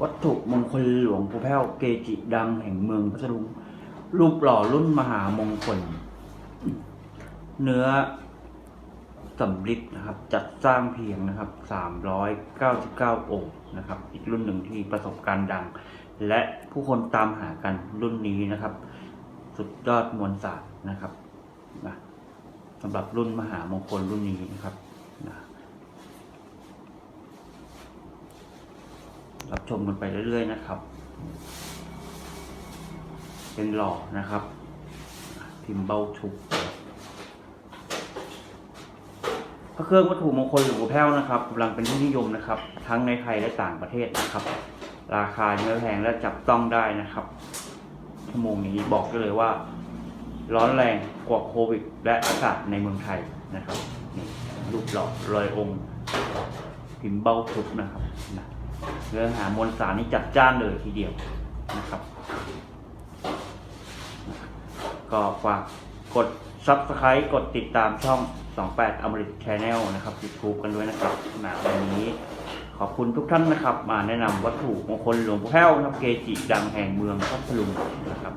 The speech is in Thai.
วัตถุมงคลหลวงปู่แพ้วเกจิดังแห่งเมืองพัทลุงรูปหล่อรุ่นมหามงคล เนื้อสำริดนะครับ จัดสร้างเพียงนะครับ 399 องค์นะครับ อีกรุ่นหนึ่งที่ประสบการณ์ดัง และผู้คนตามหากันรุ่นนี้นะครับ สุดยอดมวลศาสตร์นะครับนะสำหรับรุ่นมหามงคลรุ่นนี้นะครับนะ รับชมกันไปเรื่อยๆนะครับ เป็นหล่อนะครับ พิมพ์เบ้าทุกพระเครื่องวัตถุมงคลหลวงปู่แพ้วนะครับกำลังเป็นที่นิยมนะครับ ทั้งในไทยและต่างประเทศนะครับ ราคาไม่แพงและจับต้องได้นะครับชั่วโมงนี้บอกได้เลยว่า ร้อนแรงกว่าโควิด และอากาศในเมืองไทยนะครับนี่รูปหล่อรอยองค์ พิมพ์เบ้าทุกนะครับนะ เนื้อหามวลสารนี่จัดจ้านเลยทีเดียวนะครับ ก็ฝากกด Subscribe กดติดตามช่อง 28 อมริต Channel นะครับ YouTube กันด้วยนะครับนะวันนี้ ขอบคุณทุกท่านนะครับ มาแนะนำวัตถุมงคลหลวงพ่อแห้วนะครับเกจิดังแห่งเมืองพัทลุงนะครับ